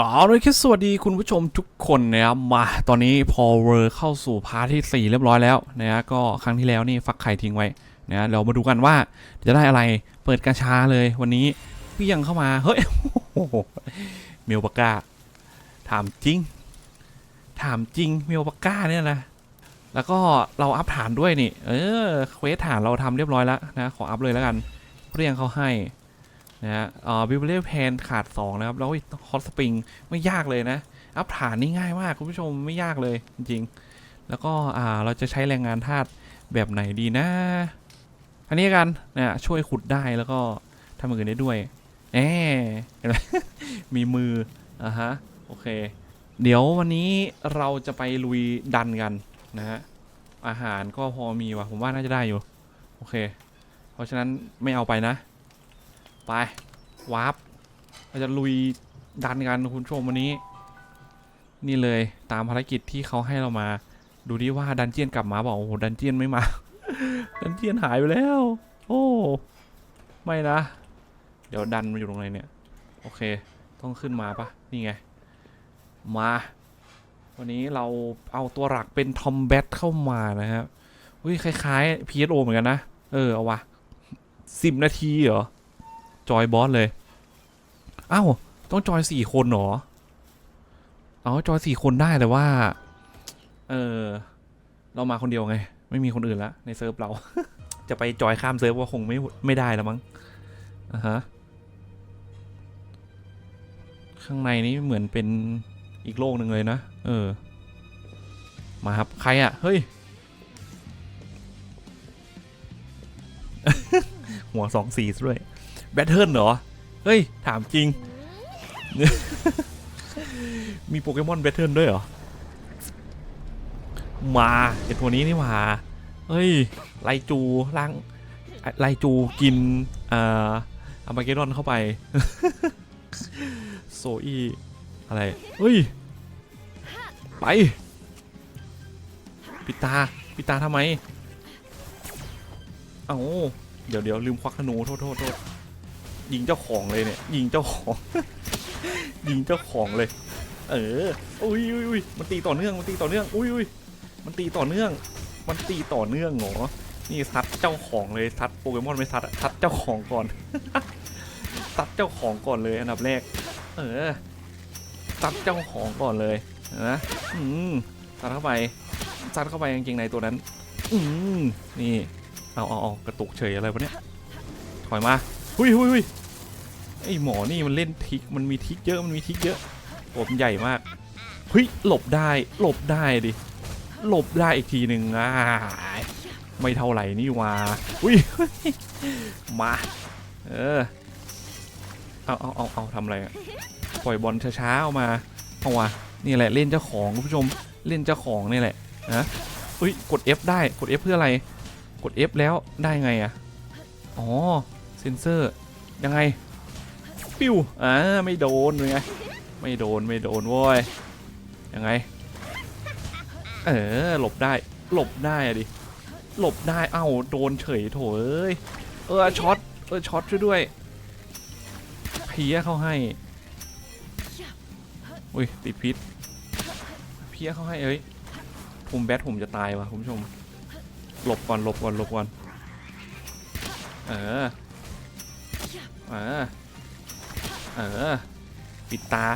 อ๋อเลยคิดสวัสดีคุณผู้ชมทุกคนนะครับมาตอนนี้พอเวอร์เข้าสู่พาร์ทที่ 4 เรียบร้อยแล้วนะฮะก็ครั้งที่แล้วนี่ฟักไข่ทิ้งไว้นะเรามาดูกันว่าจะได้อะไรเปิดกระชาเลยวันนี้เปี้ยงเข้ามา เฮ้ยเมลปากาถามจริง ถามจริงเมลปากาเนี่ยนะแล้วก็เราอัพฐานด้วยนี่ เออเควสฐานเราทำเรียบร้อยแล้วนะขออัพเลยแล้วกันเรียงเขาให้ นะฮะอ่าบิวเบลแพนขาด 2 นะครับ แล้วฮอตสปริงไม่ยากเลยนะ อัพฐานนี่ง่ายมาก คุณผู้ชมไม่ยากเลยจริงๆ แล้วก็อ่าเราจะใช้แรงงานทาสแบบไหนดีนะ อันนี้กันนะช่วยขุดได้แล้วก็ทำอื่นได้ด้วยแหมเห็นไหมมีมืออะฮะโอเค เดี๋ยววันนี้เราจะไปลุยดันกันนะฮะอาหารก็พอมีว่ะผมว่าน่าจะได้อยู่ โอเค เพราะฉะนั้นไม่เอาไปนะ ไปวาร์ปเราจะลุยดันกันคุณชมวันนี้ นี่เลยตามภารกิจที่เขาให้เรามา ดูดิว่าดันเจียนกลับมาบอกโอ้โหดันเจียนไม่มา ดันเจียนหายไปแล้ว โอ้ไม่นะ เดี๋ยวดันมาอยู่ตรงไหนเนี่ย โอเค ต้องขึ้นมาปะนี่ไง มา วันนี้เราเอาตัวหลักเป็นทอมแบทเข้ามานะครับอุ้ยคล้ายๆ PSO เหมือนกันนะ เออ เอาวะสิบนาทีเหรอ จอยบอสเลย เอ้า ต้องจอยสี่คนเหรอ เอาจอยสี่คนได้แต่ว่า เออ เรามาคนเดียวไง ไม่มีคนอื่นละในเซิร์ฟเรา จะไปจอยข้ามเซิร์ฟก็คงไม่ไม่ได้แล้วมั้งอะฮะ ข้างในนี้เหมือนเป็นอีกโลกหนึ่งเลยนะ เออ มาครับ ใครอะ่ะ เฮ้ย หัวสองสีซะด้วย แบทเทิลเหรอ เฮ้ย ถามจริง มีโปเกมอนแบทเทิลด้วยเหรอ มาไอตัวนี้นี่หว่าเฮ้ย ไลจูล้างไลจูกินอ่าอามาเกดอนเข้าไป โซอีอะไร เฮ้ย ไป ปิดตา ปิดตาทำไม เอ้า เดี๋ยวเดี๋ยวลืมควักธนู โทษโทษโทษ ยิงเจ้าของเลยเนี่ย ยิงเจ้าของ ยิงเจ้าของเลย เอออุ้ยอุ้ยอุ้ยมันตีต่อเนื่องมันตีต่อเนื่องอุ้ยอุ้ยมันตีต่อเนื่อง มันตีต่อเนื่องหรอนี่ซัดเจ้าของเลยซัดโปเกมอนไม่ซัดซัดเจ้าของก่อนซัดเจ้าของก่อนเลยอันดับแรก เออซัดเจ้าของก่อนเลยนะอืมซัดเข้าไปซัดเข้าไปกางเกงในตัวนั้น อืมนี่เอาเอาเอากระตุกเฉยอะไรวะเนี่ยถอยมา หุยหุยหุย ไอหมอนี่มันเล่นทิกมันมีทิกเยอะมันมีทิกเยอะผมใหญ่มากเฮ้ยหลบได้หลบได้ดิหลบได้อีกทีหนึ่งอ่าไม่เท่าไหร่นี่วาอุ้ยมาเออเอาเอาเอาเอาทำอะไรปล่อยบอลช้าๆออกมาเอาวะนี่แหละเล่นเจ้าของคุณผู้ชมเล่นเจ้าของนี่แหละนะอุ้ยกด F ได้กด F เพื่ออะไรกด F แล้วได้ไงอะอ๋อเซนเซอร์ยังไง ปิ้วอ่าไม่โดนเลยไงไม่โดนไม่โดนโว้ยยังไง เออหลบได้ หลบได้อะดิหลบได้เอ้าโดนเฉยโถเอ้ยเออช็อตเออช็อตช่วยด้วยเพี้ยเข้าให้อุ้ยติดพิษเพี้ยเข้าให้เอ้ยผมแบทผมจะตายวะคุณผู้ชมหลบก่อนหลบก่อนหลบก่อนเออเออ เออปิดตา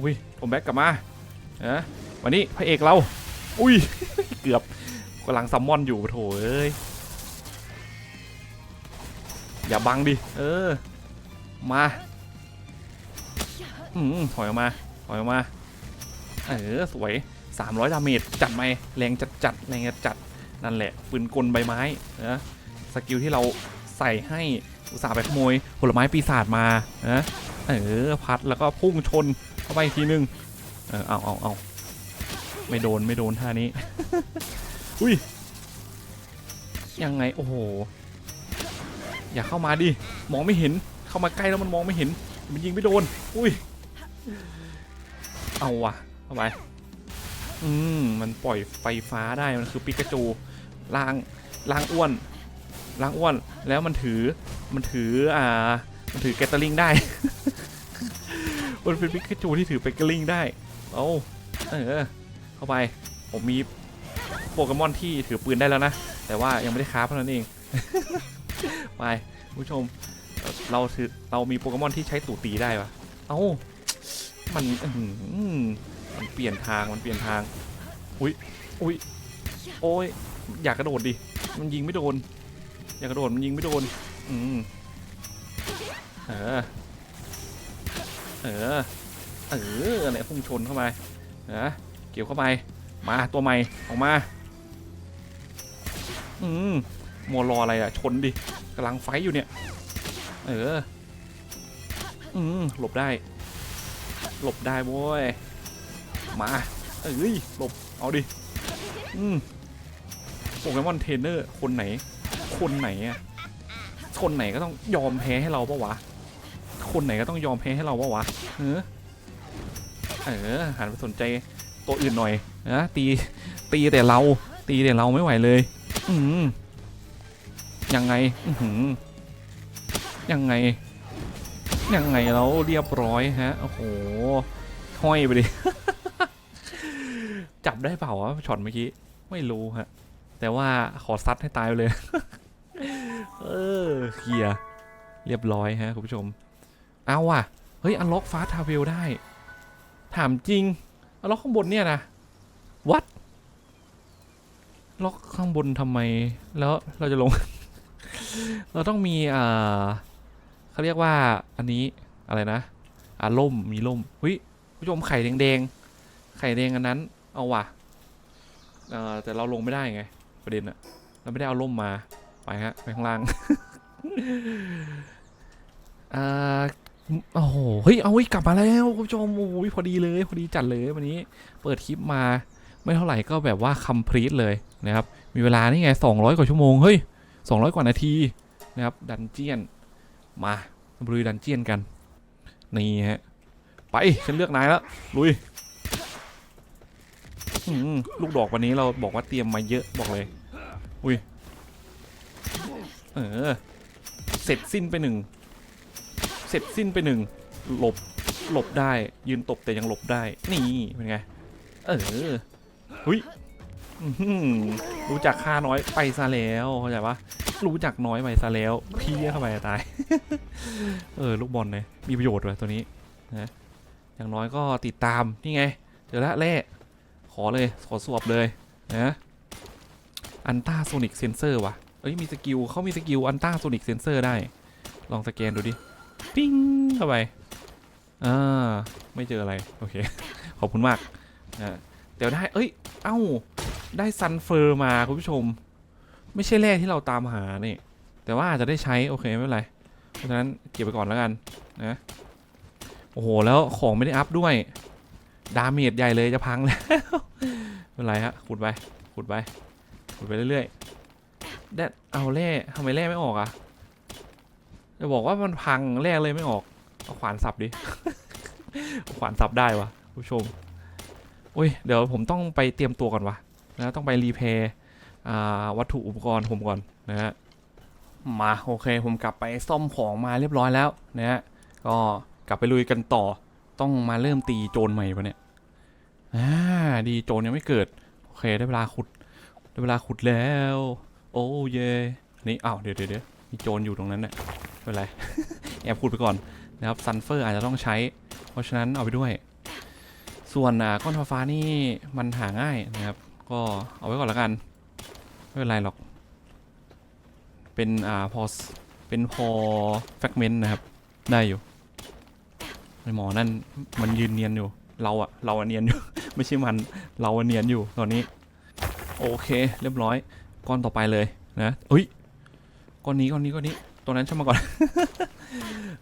อุ้ย ผมแบ็กกลับมาเออวันนี้พระเอกเรา อุ้ย เกือบกำลังซัมมอนอยู่โถเอ้ย อย่าบังดิ เออ มาอืมถอยออกมา ถอยออกมา เออ สวย 300 ดาเมจ จัดไหมแรงจัดจัดแรงจัดจัด นั่นแหละ ปืนกลใบไม้นะสกิลที่เราใส่ให้อุตส่าห์ไปขโมยผลไม้ปีศาจมานะ เออพัดแล้วก็พุ่งชนเข้าไปอีกทีนึง เออเอาเอาเอาไม่โดนไม่โดนท่านี้ อุ้ย ยังไง โอ้โห อย่าเข้ามาดิ มองไม่เห็น เข้ามาใกล้แล้วมันมองไม่เห็น มันยิงไม่โดน อุ้ย เอาว่ะ เข้าไป อืม มันปล่อยไฟฟ้าได้ มันคือปิกาจูล่างล่างอ้วนล่างอ้วน แล้วมันถือ มันถือ อ่า มันถือแกตเตอร์ลิงได้ มันเป็นปิกาจูที่ถือเปกเกอร์ลิงได้ เอาเออ เข้าไป ผมมีโปเกมอนที่ถือปืนได้แล้วนะ แต่ว่ายังไม่ได้คราเท่านั้นเอง ไปผู้ชม เราถือเรามีโปเกมอนที่ใช้ตูดตีได้ปะเอามันอืมันเปลี่ยนทาง มันเปลี่ยนทาง อุ้ยอุ้ยโอ้ย อยากกระโดดดิ มันยิงไม่โดน อยากกระโดดมันยิงไม่โดน อืมเออ เออ เอออะไรพุ่งชนเข้าไปนะเกี่ยวเข้าไป มาตัวใหม่ออกมา อืมมัวรออะไรอะ ชนดิกำลังไฟอยู่เนี่ย เออ อืมหลบได้ หลบได้โว้ย มา เอ้ย หลบ เอาดิ อืมโปเกมอนเทรนเนอร์ คนไหน คนไหนอะคนไหนก็ต้องยอมแพ้ให้เราปะวะ คนไหนก็ต้องยอมแพ้ให้เราปะวะเออเออหันไปสนใจตัวอื่นหน่อยนะตีตีแต่เรา ตีแต่เราไม่ไหวเลย อืมยังไง อือยังไง ยังไงเราเรียบร้อยฮะโอ้โหห้อยไปดิจับได้เปล่าวะช็อตเมื่อกี้ไม่รู้ฮะ แต่ว่าขอซัดให้ตายไปเลย เออเคลียเรียบร้อยฮะคุณผู้ชม เอาว่ะ เฮ้ย อันล็อกฟ้าทาเวลได้ ถามจริง อันล็อกข้างบนเนี่ยนะ วัด ล็อกข้างบนทำไม แล้วเราจะลง เราต้องมีอ่าเขาเรียกว่าอันนี้อะไรนะอ่าล่ม มีล่มเฮ้ยผู้ชมไข่แดงๆ ไข่แดงอันนั้น เอาว่ะเอ่อแต่เราลงไม่ได้ไง ประเด็นอะเราไม่ได้เอาล่มมา ไปฮะ ไปข้างล่างอ่า โอ้โห เฮ้ย เอาเฮ้กลับมาแล้วคุณผู้ชมโอ้ยพอดีเลย พอดีจัดเลยวันนี้ เปิดคลิปมา ไม่เท่าไหร่ก็แบบว่าคัมพลีทเลยนะครับ มีเวลานี่ไง 200 กว่าชั่วโมง เฮ้ย 200 กว่านาทีนะครับ ดันเจียน มาบรุยดันเจียนกัน นี่ฮะ ไป ฉันเลือกนายแล้ว ลุย ลูกดอกวันนี้เราบอกว่าเตรียมมาเยอะบอกเลย อุ้ย เออ เสร็จสิ้นไปหนึ่ง เสร็จสิ้นไปหนึ่งหลบหลบได้ ยืนตบแต่ยังหลบได้ นี่เป็นไง เออหุยรู้จักค่าน้อยไปซะแล้วเข้าใจปะรู้จักน้อยไปซะแล้วพี่เข้าไปตาย เออลูกบอลเนี่ยมีประโยชน์เลยตัวนี้นะอย่างน้อยก็ติดตามนี่ไงเจอละแร่ขอเลยขอสวบเลยนะอันต้าโซนิกเซนเซอร์ว่ะเอ้ยมีสกิลเขามีสกิลอันต้าโซนิกเซนเซอร์ได้ ลองสแกนดูดิ ปิ้งเข้าไปอ่าไม่เจออะไร โอเค ขอบคุณมากนะเดี๋ยวได้ เอ้ย เอ้า ได้ซันเฟอร์มาคุณผู้ชม ไม่ใช่แร่ที่เราตามหานี่ แต่ว่าอาจจะได้ใช้ โอเค ไม่เป็นไร เพราะฉะนั้นเก็บไปก่อนแล้วกันนะ โอ้โห แล้วของไม่ได้อัพด้วย ดาเมจใหญ่เลยจะพังแล้วไม่เป็นไรฮะ ขุดไป ขุดไป ขุดไปเรื่อยๆได้เอาแร่ทำไมแร่ไม่ออกอะ จะบอกว่ามันพังแร่เลยไม่ออก เอาขวานสับดิ ขวานสับได้วะผู้ชมอุ้ยเดี๋ยวผมต้องไปเตรียมตัวก่อนวะนะต้องไปรีเพย์วัตถุอุปกรณ์ผมก่อนนะฮะมาโอเคผมกลับไปซ่อมของมาเรียบร้อยแล้วนะฮะก็กลับไปลุยกันต่อ ต้องมาเริ่มตีโจรใหม่ปะเนี่ยอ่าดีโจรยังไม่เกิดโอเคได้เวลาขุดได้เวลาขุดแล้ว โอ้เย่นี่อ้าวเดี๋ยวเดี๋ยว มีโจรอยู่ตรงนั้นเนี่ยไม่เป็นไร แอบขุดไปก่อนนะครับซันเฟอร์อาจจะต้องใช้ เพราะฉะนั้นเอาไปด้วย ส่วนก้อนฟ้านี่มันหาง่ายนะครับ ก็เอาไว้ก่อนละกัน ไม่เป็นไรหรอก เป็นอ่าพอเป็นพอแฟกเมนต์นะครับ ได้อยู่ไอหมอนั่นมันยืนเนียนอยู่ เราอะเราอะเนียนอยู่ ไม่ใช่มัน เราอะเนียนอยู่ตอนนี้ โอเค เรียบร้อย ก้อนต่อไปเลยนะเอ้ย ก้อนนี้ก้อนนี้ก้อนนี้ ตัวนั้นช่างมาก่อน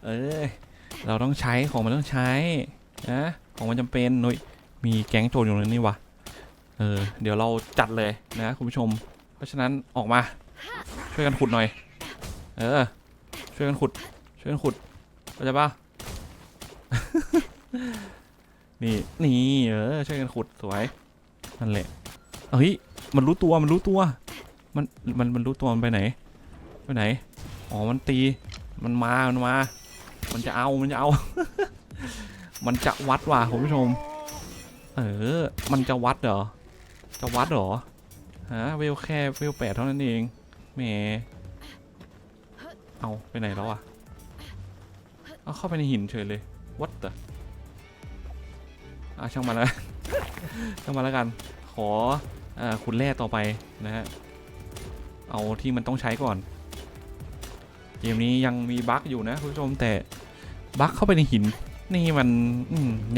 เอ้ยเราต้องใช้ของมันต้องใช้นะของมันจำเป็นหน่ยมีแก๊งโจรอยู่ในนี้วะเออ เดี๋ยวเราจัดเลยนะคุณผู้ชม เพราะฉะนั้นออกมา ช่วยกันขุดหน่อย เออ ช่วยกันขุด ช่วยกันขุดเข้าใจปะนี่นี่เออช่วยกันขุดสวยนั่นแหละเฮ้ยมันรู้ตัวมันรู้ตัว มันมันมันรู้ตัวมันไปไหน ไปไหน อ๋อ มันตี มันมา มันมา มันจะเอา มันจะเอา มันจะวัดว่ะคุณผู้ชม เออ มันจะวัดเหรอ จะวัดเหรอ ฮะ เวลแค่เวลแปดเท่านั้นเองแหมเอาไปไหนแล้วอะ เอาเข้าไปในหินเฉยเลย วัดเตออะช่างมันแล้วช่างมันแล้วกัน ขออ่าขุดแร่ต่อไปนะฮะ เอาที่มันต้องใช้ก่อน เกมนี้ยังมีบั๊กอยู่นะคุณผู้ชมแต่บั๊กเข้าไปในหิน นี่มัน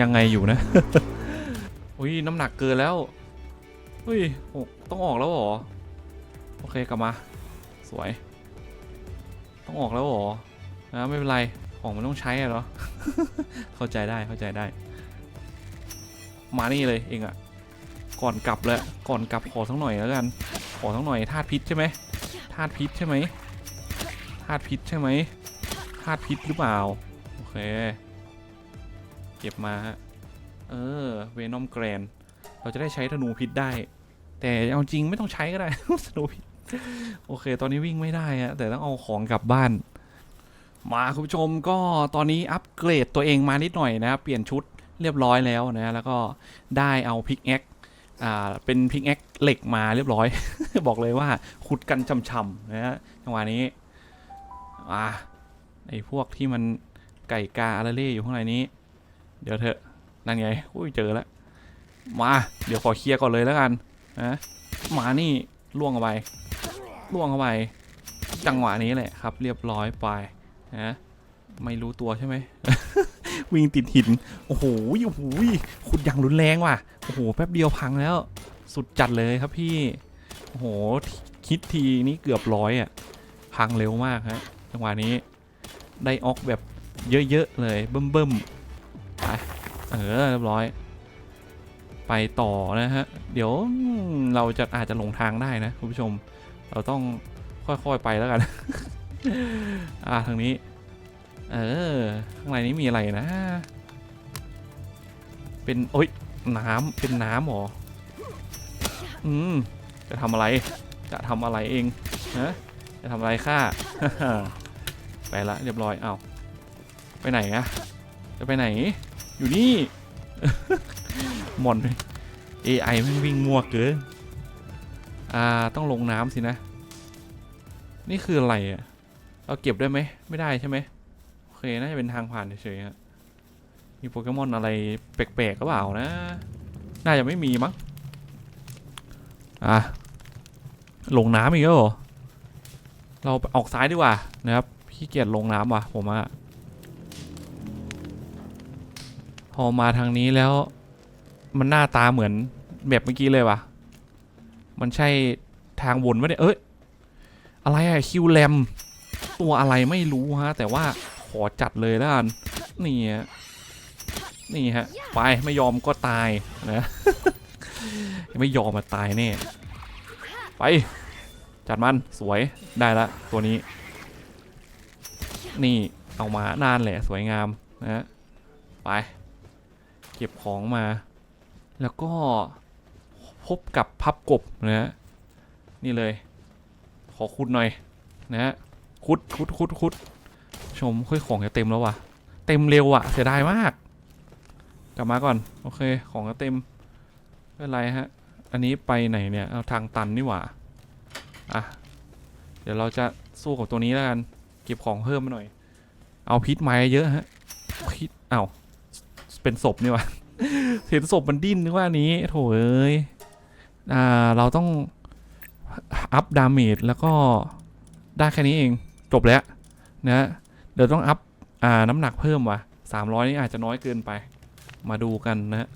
ยังไงอยู่นะอุ้ยน้ำหนักเกินแล้วอุ้ยต้องออกแล้วหรอโอเคกลับมาสวย ต้องออกแล้วหรอนะไม่เป็นไรของมันต้องใช้อะเนาะเข้าใจได้เข้าใจได้ มานี่เลยเองอะก่อนกลับเลยก่อนกลับขอสักหน่อยแล้วกันขอสักหน่อยธาตุพิษใช่ไหมธาตุพิษใช่ไหมาตุพิษใช่ไหมธาตุพิษหรือเปล่า โอเค เก็บมาฮะ เออ เวนอมแกรน เราจะได้ใช้ธนูพิษได้ แต่เอาจริงไม่ต้องใช้ก็ได้ ธนูพิษ โอเค ตอนนี้วิ่งไม่ได้อะแต่ต้องเอาของกลับบ้าน มาคุณผู้ชมก็ตอนนี้อัปเกรดตัวเองมานิดหน่อยนะครับเปลี่ยนชุดเรียบร้อยแล้วนะ แล้วก็ได้เอาพิกแอคอ่า เป็นพิกแอคเหล็กมาเรียบร้อย บอกเลยว่าขุดกันช่ำๆนะฮะจังหวะนี้ อ่าไอพวกที่มันไก่กาอาราเล่อยู่ข้างในนี้ เดี๋ยวเถอะนั่นไงอุ้ยเจอแล้วมาเดี๋ยวขอเคลียร์ก่อนเลยแล้วกันนะมานี่ล่วงเข้าไปล่วงเข้าไปจังหวะนี้แหละครับ เรียบร้อยไปนะไม่รู้ตัวใช่ไหมวิ่งติดหินโอ้โหโอ้โหขุดอย่างรุนแรงว่ะโอ้โหแป๊บเดียวพังแล้ว สุดจัดเลยครับพี่โอ้โหคิดทีนี้เกือบร้อยอะพังเร็วมากฮะ จังหวะนี้ได้ออกแบบเยอะๆเลยเบิ่มๆไปเออเรียบร้อย ไปต่อนะฮะ เดี๋ยวเราจะอาจจะหลงทางได้นะคุณผู้ชม เราต้องค่อยๆไปแล้วกัน อ่าทางนี้ เออข้างในนี้มีอะไรนะ เป็นโอ๊ยน้ำเป็นน้ำหรออืมจะทำอะไร จะทำอะไรเองฮะจะทำอะไรข้า ไปละเรียบร้อยเอาไปไหนอะจะไปไหน อยู่นี่หมอน AI มันวิ่งมั่วเกินอ่าต้องลงน้ำสินะ นี่คืออะไรอะเราเก็บได้ไหมไม่ได้ใช่ไหมโอเคน่าจะเป็นทางผ่านเฉยๆฮะมีโปเกมอนอะไรแปลกๆก็เปล่านะ น่าจะไม่มีมั้งอะลงน้ำอีกแล้วเหรอเราออกซ้ายดีกว่านะครับ ขี้เกียจลงน้ำว่ะผมอะพอมาทางนี้แล้ว มันหน้าตาเหมือนแบบเมื่อกี้เลยว่ะ มันใช่ทางวนไหมเนี่ยเอ้ย อะไรอะคิวแรมตัวอะไรไม่รู้ฮะ แต่ว่าขอจัดเลยแล้วกันนี่ฮะนี่ฮะ ไปไม่ยอมก็ตายนะไม่ยอมมาตายแน่ไป จัดมันสวยได้ละตัวนี้ นี่เอามานานแหละสวยงามนะไป เก็บของมา แล้วก็พบกับพับกบนะฮะนี่เลย ขอคุดหน่อยนะฮะคุดคุดคุดคุดชมค่อยของจะเต็มแล้วว่ะ เต็มเร็วอะเสียดายมาก กลับมาก่อน โอเค ของจะเต็มไม่เป็นไรฮะ อันนี้ไปไหนเนี่ย เอาทางตันนี่หว่า อะ เดี๋ยวเราจะสู้กับตัวนี้แล้วกัน เก็บของเพิ่มมาหน่อย เอาพิษไม้เยอะฮะ พิษเอา้าเป็นศพนี่วะเห็นศพมันดิ้นนึกว่านี้ โถเอ้ย อ่า เราต้อง อัพดาเมจแล้วก็ได้แค่นี้เอง จบแล้วนะเดี๋ยวต้องอัพ อ่า น้ำหนักเพิ่มว่ะสามร้อยนี่อาจจะน้อยเกินไป มาดูกันนะ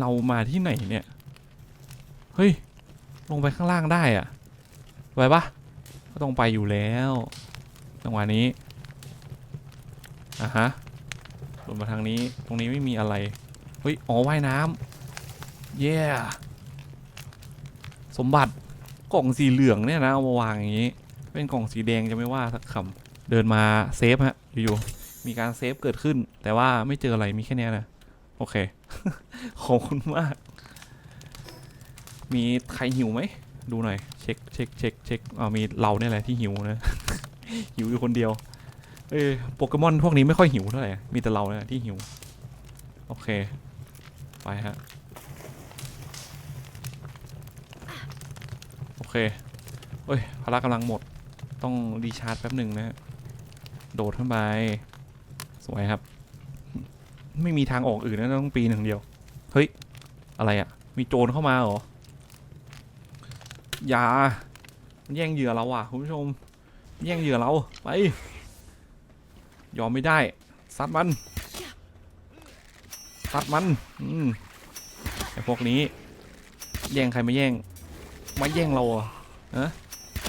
เรามาที่ไหนเนี่ย เฮ้ย ลงไปข้างล่างได้อะไปปะก็ต้องไปอยู่แล้ว จังหวะนี้อะฮะลงมาทางนี้ตรงนี้ไม่มีอะไรเฮ้ยอ๋อว่ายน้ำเย้สมบัติกล่องสีเหลืองเนี่ยนะเอามาวางอย่างนี้ เป็นกล่องสีแดงจะไม่ว่าสักคำเดินมาเซฟฮะอยู่ๆมีการเซฟเกิดขึ้น แต่ว่าไม่เจออะไรมีแค่นี้นะโอเคขอบคุณมาก มีใครหิวไหมดูหน่อยเช็คเช็คเช็คเช็คอ่ามีเราเนี่ยแหละที่หิวนะ หิวอยู่คนเดียว เออโปเกมอนพวกนี้ไม่ค่อยหิวเท่าไหร่ มีแต่เราเนี่ยที่หิว โอเค ไปฮะ โอเคเอ้ย พละกำลังหมด ต้องรีชาร์จแป๊บหนึ่งนะฮะโดดขึ้นไป สวยครับ ไม่มีทางออกอื่นนะต้องปีนอย่างเดียว เฮ้ย อะไรอะ่ะ มีโจรเข้ามาเหรอ อย่ามันแย่งเหยื่อเราอะคุณผู้ชม แย่งเหยื่อเราไปยอมไม่ได้ซัดมันซัดมันอืมไอพวกนี้ แย่งใครมาแย่งมาแย่งเราเหรอฮะ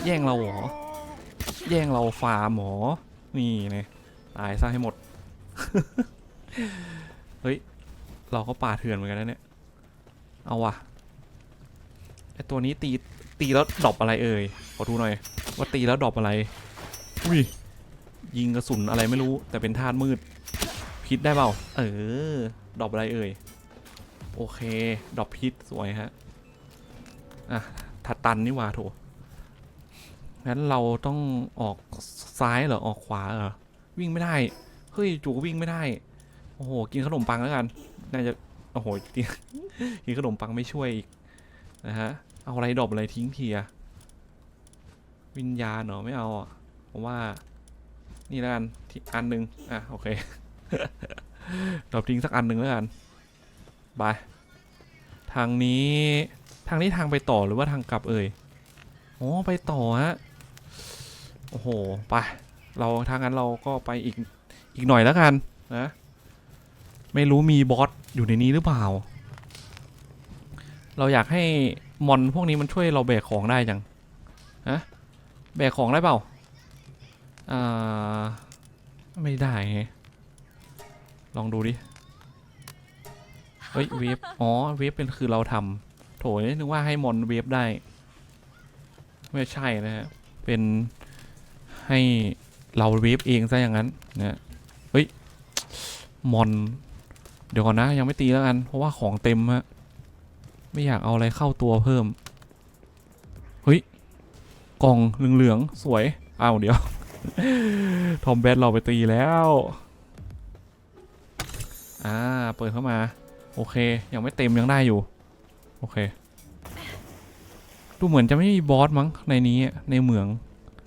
แย่งเราเหรอแย่งเราฟาร์มหรอนี่ไงตายซะให้หมด เฮ้ย เราก็ป่าเถื่อนเหมือนกันนะเนี่ย เอาว่ะไอตัวนี้ตีตีแล้วดรอปอะไรเอ่ย ขอดูหน่อย ว่าตีแล้วดรอปอะไรอุ้ยยิงกระสุนอะไรไม่รู้แต่เป็นธาตุมืด พิษได้เปล่า เออดรอปอะไรเอ่ย โอเคดรอปพิษสวยฮะ อะถัดตันนี่ว่าโถงั้นเราต้องออกซ้ายเหรอ ออกขวาเหรอ วิ่งไม่ได้ เฮ้ยจู่ก็วิ่งไม่ได้ โอ้โห กินขนมปังแล้วกัน น่าจะ โอ้โหกินขนมปังไม่ช่วยอีก นะฮะ เอาอะไรดรอปอะไรทิ้งเทีอะ วิญญาณเหรอไม่เอาอะผมว่า นี่แล้วกันที่อันหนึ่งอะโอเคดรอปทิ้งสักอันหนึ่งแล้วกันบายทางนี้ทางนี้ทางไปต่อหรือว่าทางกลับเอ่ยโอ้ไปต่อฮะโอ้โหไปเราทางนั้นเราก็ไปอีกอีกหน่อยแล้วกันนะ ไม่รู้มีบอสอยู่ในนี้หรือเปล่า เราอยากให้มอนพวกนี้มันช่วยเราแบกของได้จัง แบกของได้เปล่า อ่า ไม่ได้ไง ลองดูดิ เฮ้ย เวฟ อ๋อ เวฟเป็นคือเราทำโถนึกว่าให้มอนเวฟได้ ไม่ใช่นะฮะ เป็นให้เราเวฟเองซะอย่างนั้นนะเฮ้ย มอน เดี๋ยวก่อนนะ ยังไม่ตีแล้วกัน เพราะว่าของเต็มฮะ ไม่อยากเอาอะไรเข้าตัวเพิ่ม กล่องเหลืองๆสวยอ้าวเดี๋ยว ทอมแบทเราไปตีแล้วอ่าเปิดเข้ามา โอเค ยังไม่เต็มยังได้อยู่ โอเค ดูเหมือนจะไม่มีบอสมั้งในนี้ในเหมือง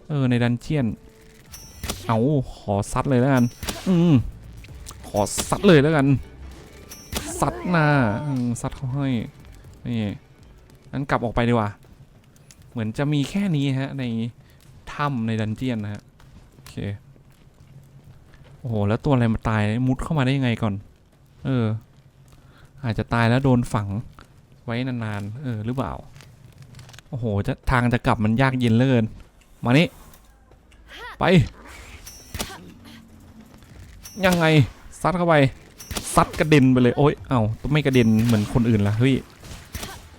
เออ ในดันเจียน เอาขอซัดเลยแล้วกัน อืมขอซัดเลยแล้วกันซัดหน้าซัดเขาให้นี่งั้นกลับออกไปดีกว่า เหมือนจะมีแค่นี้ฮะ ในถ้ำในดันเจียนนะฮะ โอเค โอ้โห แล้วตัวอะไรมาตายมุดเข้ามาได้ยังไงก่อน เออ อาจจะตายแล้วโดนฝังไว้นานๆ เออ หรือเปล่า โอ้โห จะทางจะกลับมันยากเย็นเหลือเกิน มานี่ ไป ยังไง ซัดเข้าไป ซัดกระเด็นไปเลย โอ๊ยเอ้าไม่กระเด็นเหมือนคนอื่นละเฮ้ย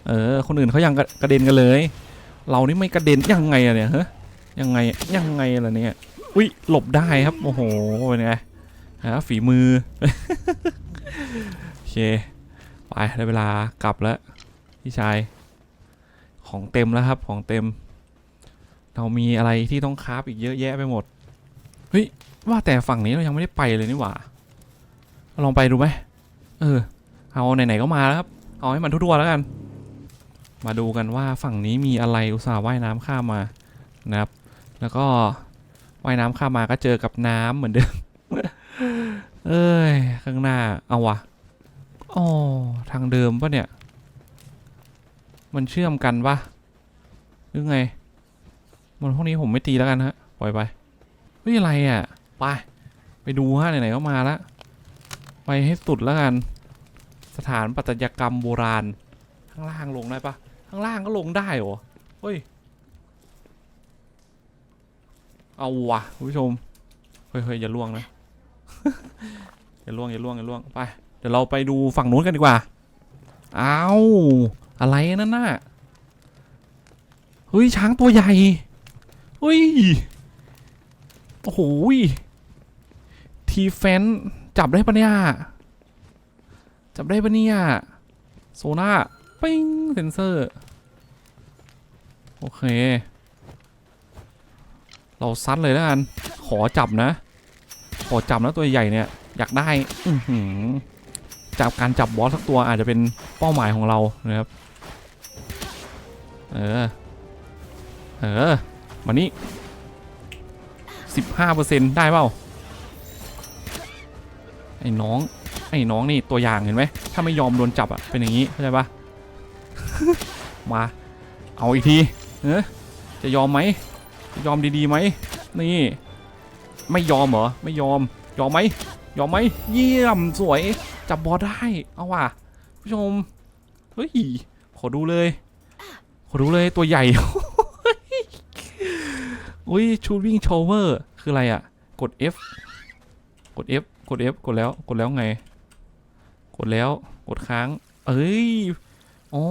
เออ คนอื่นเขายังกระกระเด็นกันเลย เรานี่ไม่กระเด็นยังไงอะเนี่ยเฮ้ยยังไงยังไงล่ะเนี่ยอุ้ยหลบได้ครับโอ้โหเป็นไงฮะฝีมือโอเคไปได้เวลากลับแล้วพี่ชายของเต็มแล้วครับของเต็ม เรามีอะไรที่ต้องคราฟอีกเยอะแยะไปหมดเฮ้ยว่าแต่ฝั่งนี้เรายังไม่ได้ไปเลยนี่หว่าลองไปดูไหมเออเอาไหนๆก็มาแล้วครับเอาให้มันทั่วๆแล้วกัน มาดูกันว่าฝั่งนี้มีอะไรอุตส่าห์ว่ายน้ำข้ามมานะครับ แล้วก็ว่ายน้ำข้ามมาก็เจอกับน้ำเหมือนเดิม เอ้ย ข้างหน้า เอาวะอ๋อทางเดิมปะเนี่ย มันเชื่อมกันปะหรือไงมันพวกนี้ผมไม่ตีแล้วกันฮะ ปล่อยไปเฮ้ยอะไรอะ ไป ไปดูฮะไหนๆก็มาล้วไปให้สุดแล้วกัน สถานปัตยกรรมโบราณ ข้างล่างลงได้ปะ ข้างล่างก็ลงได้เหรอเฮ้ย เอาวะคุณผู้ชม เฮ้ยเฮ้ยอย่าล่วงนะ อย่าล่วงอย่าล่วงอย่าล่วงไป เดี๋ยวเราไปดูฝั่งนู้นกันดีกว่า เอาอะไรนั่นน่ะ เฮ้ยช้างตัวใหญ่ เฮ้ย โอ้โหทีแฟนจับได้ปะเนี่ย จับได้ปะเนี่ย โซน่า ปิ้ง เซนเซอร์ โอเค เราซัดเลยแล้วกัน ขอจับนะ ขอจับนะตัวใหญ่เนี่ย อยากได้ อือหือจากการจับบอสสักตัวอาจจะเป็นเป้าหมายของเรานะครับ เออ เออ มานี่สิบห้าเปอร์เซ็นต์ได้เปล่า ไอ้น้อง ไอ้น้องนี่ตัวอย่างเห็นไหม ถ้าไม่ยอมโดนจับอะ เป็นอย่างนี้เข้าใจปะมา เอาอีกที เออจะยอมไหมจะยอมดีๆไหมนี่ ไม่ยอมเหรอไม่ยอม ยอมไหมยอมไหมเยี่ยมสวย จับบอสได้ เอาว่ะผู้ชมเฮ้ยขอดูเลย ขอดูเลยตัวใหญ่อุ้ยชูวิ่งโชเวอร์คืออะไรอะ กด F กด F กด F กดแล้วกดแล้วไง กดแล้วกดค้าง เอ้ย อ๋อ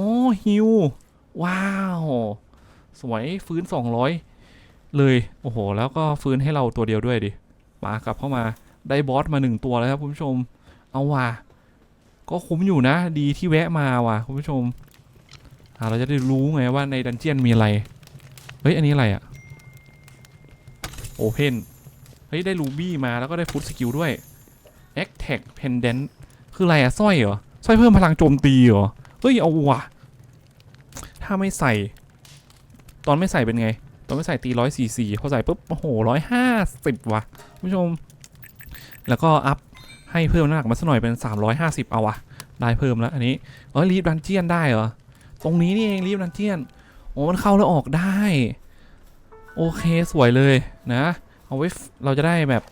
ฮิว ว้าว สวยฟื้น 200 เลย โอ้โห แล้วก็ฟื้นให้เราตัวเดียวด้วยดิ มากลับเข้ามาได้บอสมาหนึ่งตัวแล้วครับคุณผู้ชม เอาว่ะ ก็คุ้มอยู่นะ ดีที่แวะมาว่ะคุณผู้ชม เราจะได้รู้ไงว่าในดันเจียนมีอะไร เฮ้ย อันนี้อะไรอะโอเพนเฮ้ย ได้รูบี้มาแล้วก็ได้ฟุตสกิลด้วย a c t a c Pendant คืออะไรอะสร้อยเหรอสร้อยเพิ่มพลังโจมตีเหรอ เฮ้ย เอาว่ะ ถ้าไม่ใส่ ตอนไม่ใส่เป็นไง ตอนไม่ใส่ตีร้อยสี่สี่พอใส่ปุ๊บ โอ้โหร้อยห้าสิบว่ะผู้ชม แล้วก็อัพให้เพิ่มน้ำหนักมาสักหน่อยเป็น350เอาว่ะได้เพิ่มแล้วอันนี้เออรีบดันเจียนได้เหรอ ตรงนี้นี่เองรีบดันเจียน โอ้มันเข้าแล้วออกได้ โอเคสวยเลยนะ เอาไว้เราจะได้แบบ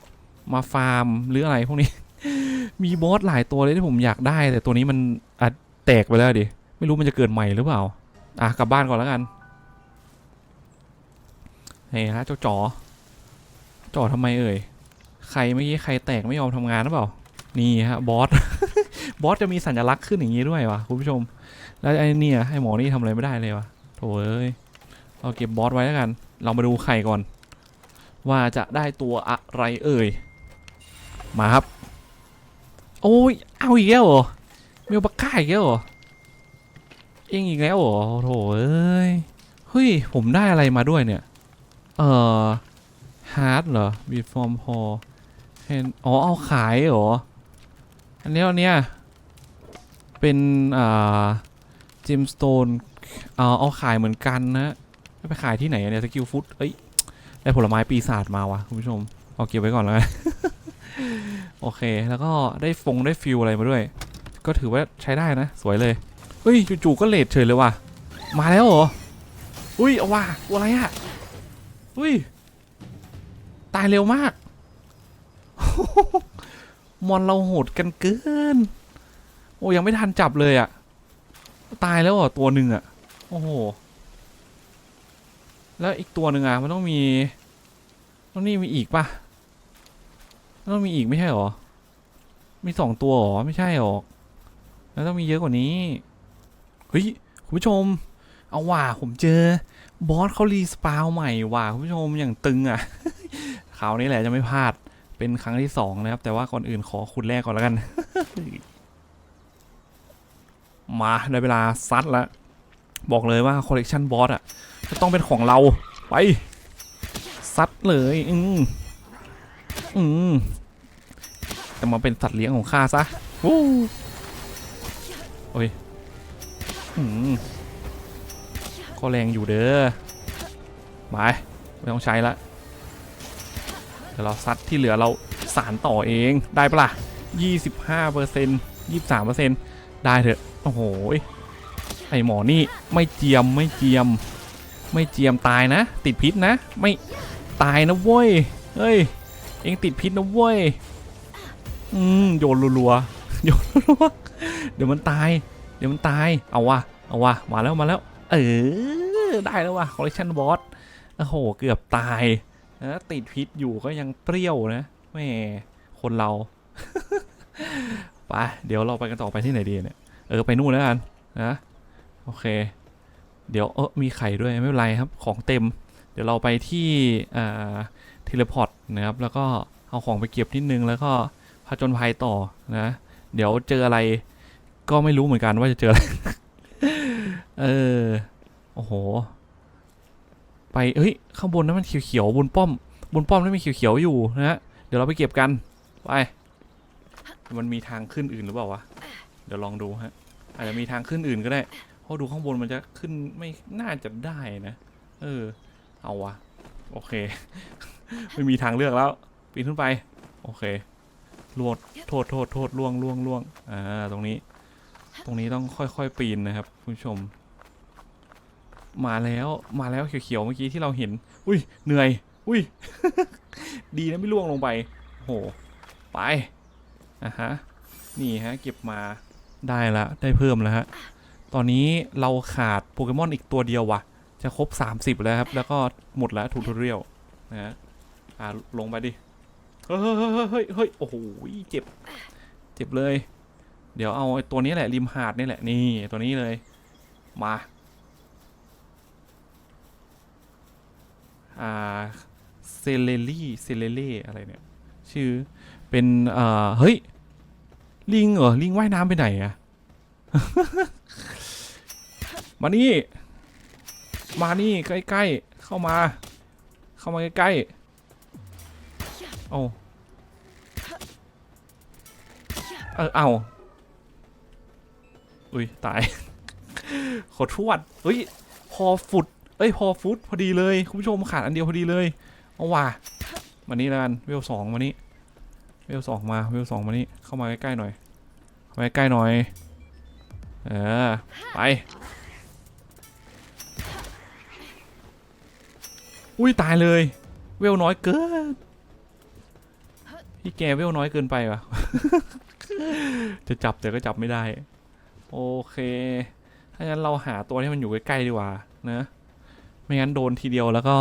มาฟาร์มหรืออะไรพวกนี้ มีบอสหลายตัวเลยที่ผมอยากได้ แต่ตัวนี้มันอะแตกไปแล้วดิ ไม่รู้มันจะเกิดใหม่หรือเปล่า อะกลับบ้านก่อนแล้วกัน เฮ้ยฮะเจ้าจอจอทำไมเอ่ย ใครเมื่อกี้ใครแตกไม่ยอมทำงานหรือเปล่า นี่ฮะบอส บอสจะมีสัญลักษณ์ขึ้นอย่างนี้ด้วยวะคุณผู้ชม แล้วไอ้เนี่ยไอ้หมอนี่ทำอะไรไม่ได้เลยวะโถ่เอ้ย เราเก็บบอสไว้แล้วกัน เรามาดูไข่ก่อน ว่าจะได้ตัวอะไรเอ่ย มาครับ โอ้ย เอาอีกแล้วเหรอมีปากกาอีกแล้วเหรอเองอีกแล้วเหรอโถ่เอ้ย เฮ้ย ผมได้อะไรมาด้วยเนี่ย เอ่อฮาร์ดเหรอบีฟอร์มพอเห็นอ๋อ เอาขายเหรอ อันนี้อันเนี้ยเป็น อ่าจิมสโตนเอาเอาขายเหมือนกันนะไม่ไปขายที่ไหนเนี่ยสกิลฟุตเอ้ยได้ผลไม้ปีศาจมาวะคุณผู้ชม เอาเก็บไว้ก่อนแล้วกันโอเค แล้วก็ได้ฟงได้ฟิลอะไรมาด้วย ก็ถือว่าใช้ได้นะ สวยเลย เฮ้ย จู่ๆก็เลทเฉยเลยว่ะ มาแล้วเหรอ อุ้ยเอาว่ะอะไรอะ อุ้ย ตายเร็วมาก มอนเราโหดกันเกิน โอ้ยังไม่ทันจับเลยอะตายแล้วเหรอตัวหนึ่งอะโอ้โห แล้วอีกตัวหนึ่งอะมันต้องมีต้องนี่มีอีกปะต้องมีอีกไม่ใช่หรอ มีสองตัวหรอ ไม่ใช่หรอแล้วต้องมีเยอะกว่านี้ เฮ้ย คุณผู้ชม เอาว่ะผมเจอ บอสเขารีสปาวใหม่ว่ะคุณผู้ชมอย่างตึงอะคราวนี้แหละจะไม่พลาดเป็นครั้งที่สองนะครับ แต่ว่าก่อนอื่นขอคุณแรกก่อนแล้วกัน มาได้เวลาซัดแล้ว บอกเลยว่าคอลเลกชันบอสอะจะต้องเป็นของเราไปซัดเลย อืมอืมแต่มาเป็นสัตว์เลี้ยงของข้าซะวู้โอ้ยอืม ก็แรงอยู่เด้อมาไม่ต้องใช้ละเดี๋ยวเราซัดที่เหลือเราสารต่อเองได้ปะล่ะ25เปอร์เซ็นต์23เปอร์เซ็นต์ได้เถอะ โอ้โหไอหมอนี่ไม่เจียมไม่เจียม ไม่เจียมตายนะ ติดพิษนะ ไม่ตายนะเว้ยเฮ้ยเองติดพิษนะเว้ยอืมโยนรัวๆโยนรัวๆเดี๋ยวมันตาย เดี๋ยวมันตายเอาวะเอาวะมาแล้วมาแล้ว เออ ได้แล้ววะคอลเลคชันบอสโอ้โห เกือบตายนะติดพิษอยู่ก็ยังเปรี้ยวนะแม่คนเรา ไป เดี๋ยวเราไปกันต่อไปที่ไหนดีเนี่ย เออ ไปนู่นแล้วกันนะ โอเค เดี๋ยวเออมีไข่ด้วยไม่เป็นไรครับ ของเต็ม เดี๋ยวเราไปที่อ่าเทเลพอร์ตนะครับ แล้วก็เอาของไปเก็บนิดนึง แล้วก็ผจญภัยต่อนะ เดี๋ยวเจออะไรก็ไม่รู้เหมือนกันว่าจะเจออะไร เออ โอ้โห ไป เฮ้ย ข้างบนนั้นมันเขียวๆบนป้อม บนป้อมนั้นมีเขียวๆอยู่นะฮะ เดี๋ยวเราไปเก็บกัน ไป มันมีทางขึ้นอื่นหรือเปล่าวะ เดี๋ยวลองดูฮะ อาจจะมีทางขึ้นอื่นก็ได้ เพราะดูข้างบนมันจะขึ้นไม่น่าจะได้นะ เออ เอาวะ โอเค ไม่มีทางเลือกแล้ว ปีนขึ้นไป โอเคลวดโทษโทษโทษล่วงล่วงล่วง อ่า ตรงนี้ ตรงนี้ต้องค่อยๆปีนนะครับคุณผู้ชม มาแล้วมาแล้วเขียวๆเมื่อกี้ที่เราเห็น อุ้ยเหนื่อย อุ้ย ดีนะไม่ล่วงลงไปโหไปอะฮะนี่ฮะเก็บมาได้ละได้เพิ่มแล้วฮะตอนนี้เราขาดโปเกมอนอีกตัวเดียววะจะครบ 30 แล้วครับ แล้วก็หมดแล้วทูทอเรียลนะฮะอ่าลงไปดิ เฮ้ยเฮ้ยเฮ้ยเฮ้ยเฮ้ยโอ้โหเจ็บ เจ็บเลย เดี๋ยวเอาไอ้ตัวนี้แหละริมหาดนี่แหละนี่ตัวนี้เลยมาอ่าเซเลลี่เซเลเล่อะไรเนี่ยชื่อเป็นเอ่อเฮ้ยลิงเหรอลิงว่ายน้ำไปไหนอะมานี่ มานี่ใกล้ๆเข้ามา เข้ามาใกล้ๆเอาเออเอา อุ้ยตาย ขอทวดเฮ้ยพอฟุตเอ้ยพอฟุตพอดีเลยคุณผู้ชมขาดอันเดียวพอดีเลยเอาว่ะมานี่แล้วกันเวลสองมานี่เวลสองมาเวลสองมานี่เข้ามาใกล้ๆหน่อยเข้ามาใกล้ๆหน่อยเออไปอุ้ยตายเลย เวลน้อยเกินพี่แกเวลน้อยเกินไปวะจะจับแต่ก็จับไม่ได้ โอเค ถ้างั้นเราหาตัวที่มันอยู่ใกล้ๆดีกว่านะไม่งั้นโดนทีเดียวแล้วก็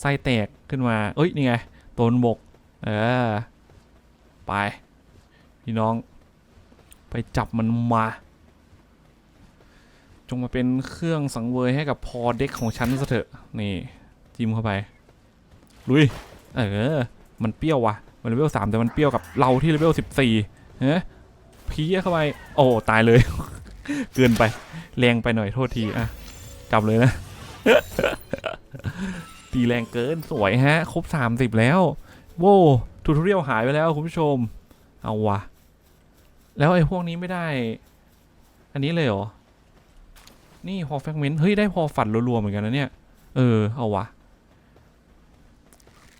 ไส้แตกขึ้นมา เอ้ยนี่ไงโดนบก เออ ไป พี่น้อง ไปจับมันมา จงมาเป็นเครื่องสังเวยให้กับพอเด็กของฉันซะเถอะ นี่ จิ้มเข้าไป ลุย เออ มันเปรี้ยววะมันเลเวลสามแต่มันเปรี้ยวกับเราที่เลเวลสิบสี่เฮ้พีเข้าไป โอ้ ตายเลย เกินไปแรงไปหน่อยโทษทีอะจับเลยนะ ตีแรงเกินสวยฮะ ครบสามสิบแล้ว โว้ทูทเรียลหายไปแล้วคุณผู้ชม เอาวะแล้วไอ้พวกนี้ไม่ได้ อันนี้เลยเหรอ นี่พอแฟกเมนต์เฮ้ย ได้พอฝันรัวๆเหมือนกันนะเนี่ย เออ เอาวะ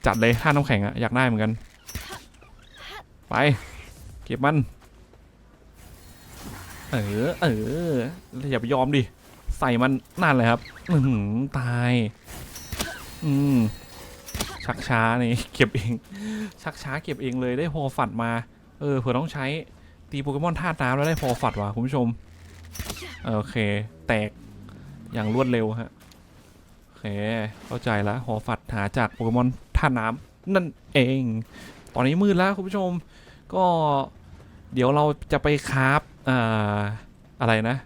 จัดเลยท่าน้ำแข็งอะอยากได้เหมือนกัน ไป เก็บมัน เออ เออ อย่าไปยอมดิ ใส่มันนั่นเลยครับ อืตาย อืม ชักช้านี่เก็บเอง ชักช้าเก็บเองเลยได้พอฝัดมา เออ เผื่อต้องใช้ ตีโปเกมอนธาตุน้ำแล้วได้พอฝัดว่ะคุณผู้ชม โอเค แตกอย่างรวดเร็วฮะ โอเค เข้าใจแล้วหอฝัดหาจากโปเกมอนธาตุน้ำนั่นเอง ตอนนี้มืดแล้วคุณผู้ชม ก็เดี๋ยวเราจะไปคราฟ อ่าอะไรนะ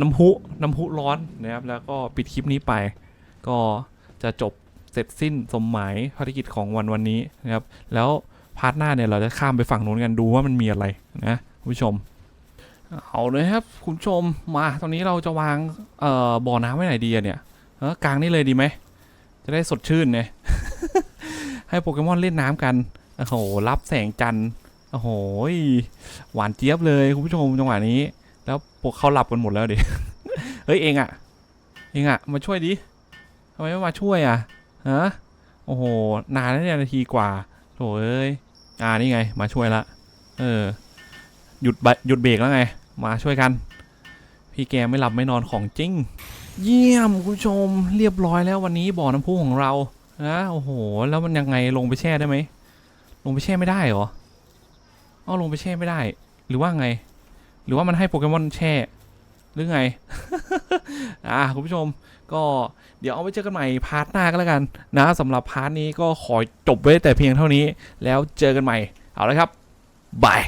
น้ำพุน้ำพุร้อนนะครับ แล้วก็ปิดคลิปนี้ไป ก็จะจบเสร็จสิ้นสมหมายภารกิจของวันวันนี้นะครับ แล้วพาร์ทหน้าเนี่ยเราจะข้ามไปฝั่งนู้นกันดูว่ามันมีอะไรนะคุณผู้ชม เอาเลยครับคุณผู้ชมมาตอนนี้เราจะวางเอ่อบ่อน้ำไว้ไหนดีเนี่ยเออกลางนี่เลยดีไหมจะได้สดชื่นเนี่ยให้โปเกมอนเล่นน้ำกันโอ้โหรับแสงจันทร์ โอ้โหหวานเจี๊ยบเลยคุณผู้ชมจังหวะนี้ แล้วพวกเขาหลับกันหมดแล้วดิเฮ้ยเองอะเองอะมาช่วยดิทำไมไม่มาช่วยอะฮะโอ้โหนานแล้วเนี่ยนาทีกว่าโถเอ้ยอ่านี่ไง มาช่วยละเออหยุดบหยุดเบรกแล้วไง มาช่วยกัน พี่แกไม่หลับไม่นอนของจริง เยี่ยมคุณผู้ชมเรียบร้อยแล้ววันนี้บ่อน้ำพุของเรานะโอ้โห แล้วมันยังไงลงไปแช่ได้ไหมลงไปแช่ไม่ได้เหรอ อ้าลงไปแช่ไม่ได้ หรือว่าไง หรือว่ามันให้โปเกมอนแช่ หรือไง อ่าคุณผู้ชม ก็เดี๋ยวเอาไว้เจอกันใหม่พาร์ทหน้าก็แล้วกัน นะสำหรับพาร์ทนี้ก็ขอจบไว้แต่เพียงเท่านี้ แล้วเจอกันใหม่ เอาละครับบาย